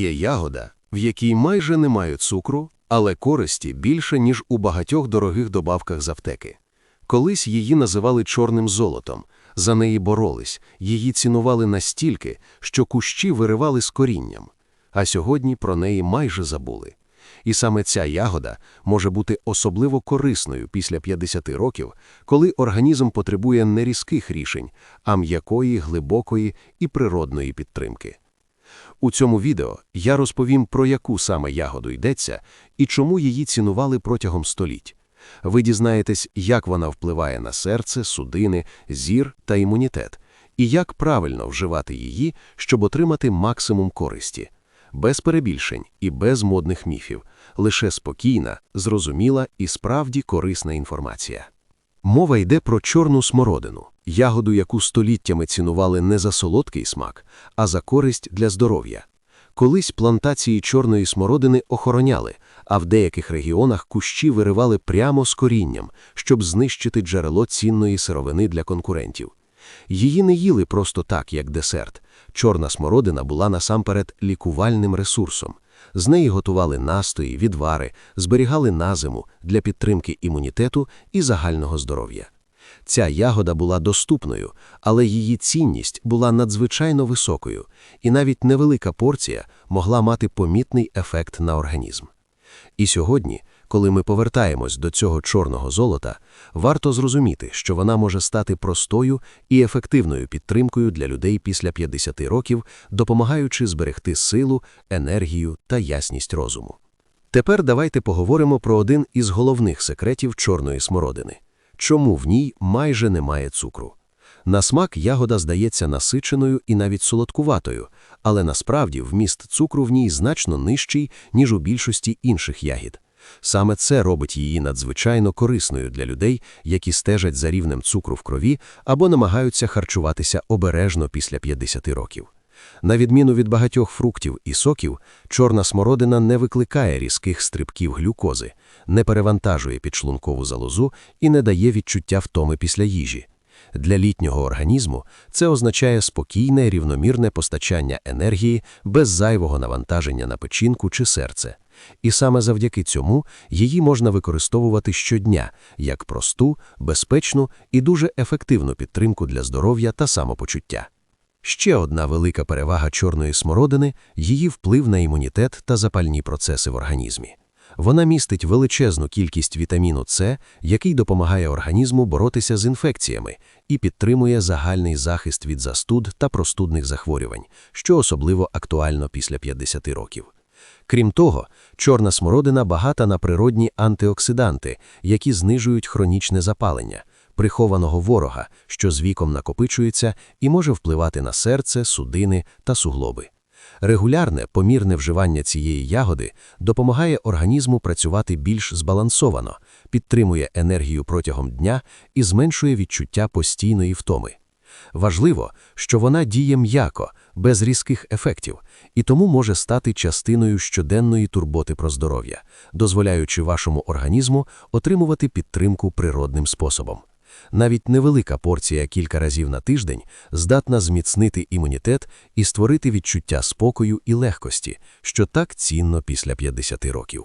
Є ягода, в якій майже немає цукру, але користі більше, ніж у багатьох дорогих добавках з аптеки. Колись її називали чорним золотом, за неї боролись, її цінували настільки, що кущі виривали з корінням, а сьогодні про неї майже забули. І саме ця ягода може бути особливо корисною після 50 років, коли організм потребує не різких рішень, а м'якої, глибокої і природної підтримки. У цьому відео я розповім про яку саме ягоду йдеться і чому її цінували протягом століть. Ви дізнаєтесь, як вона впливає на серце, судини, зір та імунітет, і як правильно вживати її, щоб отримати максимум користі, без перебільшень і без модних міфів, лише спокійна, зрозуміла і справді корисна інформація. Мова йде про чорну смородину, ягоду, яку століттями цінували не за солодкий смак, а за користь для здоров'я. Колись плантації чорної смородини охороняли, а в деяких регіонах кущі виривали прямо з корінням, щоб знищити джерело цінної сировини для конкурентів. Її не їли просто так, як десерт. Чорна смородина була насамперед лікувальним ресурсом. З неї готували настої, відвари, зберігали на зиму для підтримки імунітету і загального здоров'я. Ця ягода була доступною, але її цінність була надзвичайно високою, і навіть невелика порція могла мати помітний ефект на організм. І сьогодні, коли ми повертаємось до цього чорного золота, варто зрозуміти, що вона може стати простою і ефективною підтримкою для людей після 50 років, допомагаючи зберегти силу, енергію та ясність розуму. Тепер давайте поговоримо про один із головних секретів чорної смородини чому в ній майже немає цукру. На смак ягода здається насиченою і навіть солодкуватою, але насправді вміст цукру в ній значно нижчий, ніж у більшості інших ягід. Саме це робить її надзвичайно корисною для людей, які стежать за рівнем цукру в крові або намагаються харчуватися обережно після 50 років. На відміну від багатьох фруктів і соків, чорна смородина не викликає різких стрибків глюкози, не перевантажує підшлункову залозу і не дає відчуття втоми після їжі. Для літнього організму це означає спокійне, рівномірне постачання енергії без зайвого навантаження на печінку чи серце. І саме завдяки цьому її можна використовувати щодня як просту, безпечну і дуже ефективну підтримку для здоров'я та самопочуття. Ще одна велика перевага чорної смородини її вплив на імунітет та запальні процеси в організмі. Вона містить величезну кількість вітаміну С, який допомагає організму боротися з інфекціями і підтримує загальний захист від застуд та простудних захворювань, що особливо актуально після 50 років. Крім того, чорна смородина багата на природні антиоксиданти, які знижують хронічне запалення, прихованого ворога, що з віком накопичується і може впливати на серце, судини та суглоби. Регулярне помірне вживання цієї ягоди допомагає організму працювати більш збалансовано, підтримує енергію протягом дня і зменшує відчуття постійної втоми. Важливо, що вона діє м'яко, без різких ефектів, і тому може стати частиною щоденної турботи про здоров'я, дозволяючи вашому організму отримувати підтримку природним способом. Навіть невелика порція кілька разів на тиждень здатна зміцнити імунітет і створити відчуття спокою і легкості, що так цінно після 50 років.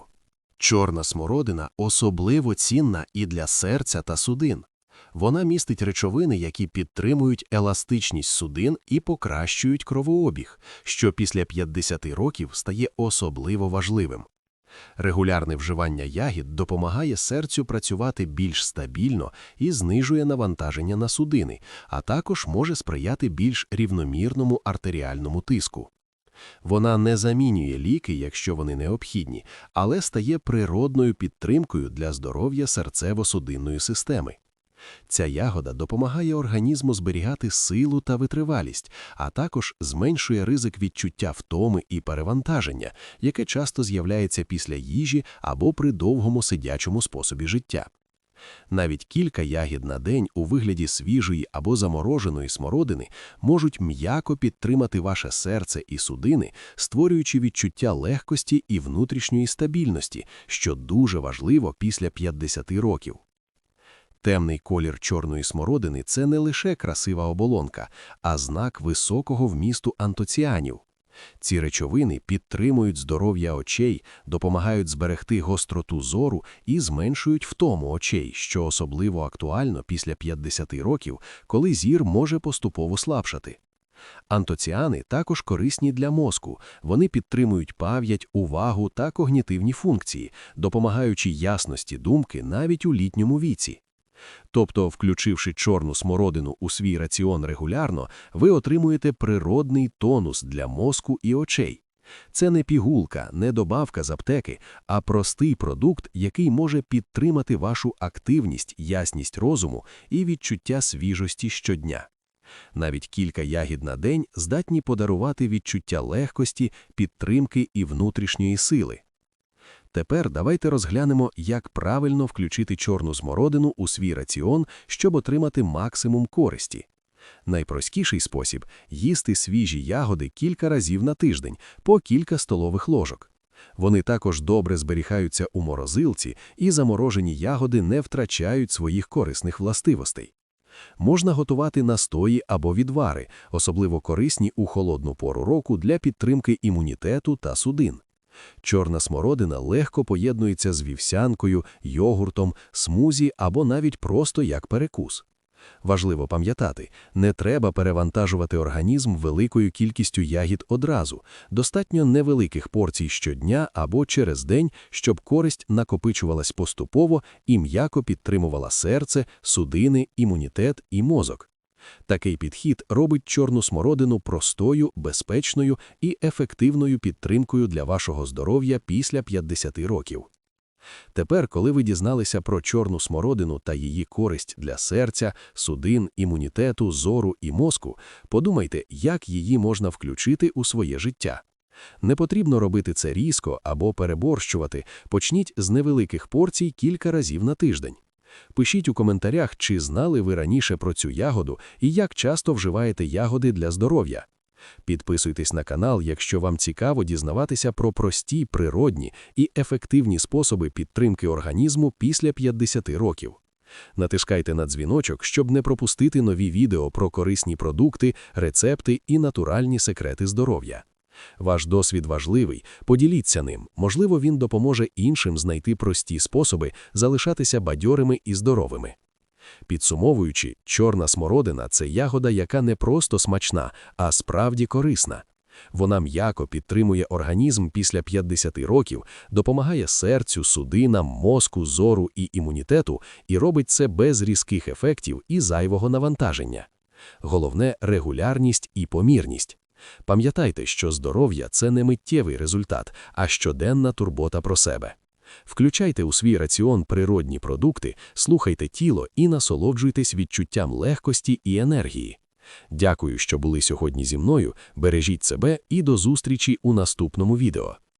Чорна смородина особливо цінна і для серця та судин. Вона містить речовини, які підтримують еластичність судин і покращують кровообіг, що після 50 років стає особливо важливим. Регулярне вживання ягід допомагає серцю працювати більш стабільно і знижує навантаження на судини, а також може сприяти більш рівномірному артеріальному тиску. Вона не замінює ліки, якщо вони необхідні, але стає природною підтримкою для здоров'я серцево-судинної системи. Ця ягода допомагає організму зберігати силу та витривалість, а також зменшує ризик відчуття втоми і перевантаження, яке часто з'являється після їжі або при довгому сидячому способі життя. Навіть кілька ягід на день у вигляді свіжої або замороженої смородини можуть м'яко підтримати ваше серце і судини, створюючи відчуття легкості і внутрішньої стабільності, що дуже важливо після 50 років. Темний колір чорної смородини це не лише красива оболонка, а знак високого вмісту антоціанів. Ці речовини підтримують здоров'я очей, допомагають зберегти гостроту зору і зменшують втому очей, що особливо актуально після 50 років, коли зір може поступово слабшати. Антоціани також корисні для мозку, вони підтримують пам'ять, увагу та когнітивні функції, допомагаючи ясності думки навіть у літньому віці. Тобто, включивши чорну смородину у свій раціон регулярно, ви отримуєте природний тонус для мозку і очей. Це не пігулка, не добавка з аптеки, а простий продукт, який може підтримати вашу активність, ясність розуму і відчуття свіжості щодня. Навіть кілька ягід на день здатні подарувати відчуття легкості, підтримки і внутрішньої сили. Тепер давайте розглянемо, як правильно включити чорну смородину у свій раціон, щоб отримати максимум користі. Найпростіший спосіб їсти свіжі ягоди кілька разів на тиждень по кілька столових ложок. Вони також добре зберігаються у морозилці, і заморожені ягоди не втрачають своїх корисних властивостей. Можна готувати настої або відвари, особливо корисні у холодну пору року для підтримки імунітету та судин. Чорна смородина легко поєднується з вівсянкою, йогуртом, смузі або навіть просто як перекус. Важливо пам'ятати, не треба перевантажувати організм великою кількістю ягід одразу, достатньо невеликих порцій щодня або через день, щоб користь накопичувалась поступово і м'яко підтримувала серце, судини, імунітет і мозок. Такий підхід робить чорну смородину простою, безпечною і ефективною підтримкою для вашого здоров'я після 50 років. Тепер, коли ви дізналися про чорну смородину та її користь для серця, судин, імунітету, зору і мозку, подумайте, як її можна включити у своє життя. Не потрібно робити це різко або переборщувати, почніть з невеликих порцій кілька разів на тиждень. Пишіть у коментарях, чи знали ви раніше про цю ягоду і як часто вживаєте ягоди для здоров'я. Підписуйтесь на канал, якщо вам цікаво дізнаватися про прості, природні і ефективні способи підтримки організму після 50 років. Натискайте на дзвіночок, щоб не пропустити нові відео про корисні продукти, рецепти і натуральні секрети здоров'я. Ваш досвід важливий, поділіться ним, можливо, він допоможе іншим знайти прості способи залишатися бадьорими і здоровими. Підсумовуючи, чорна смородина це ягода, яка не просто смачна, а справді корисна. Вона м'яко підтримує організм після 50 років, допомагає серцю, судинам, мозку, зору і імунітету і робить це без різких ефектів і зайвого навантаження. Головне регулярність і помірність. Пам'ятайте, що здоров'я це не миттєвий результат, а щоденна турбота про себе. Включайте у свій раціон природні продукти, слухайте тіло і насолоджуйтесь відчуттям легкості і енергії. Дякую, що були сьогодні зі мною. Бережіть себе і до зустрічі у наступному відео.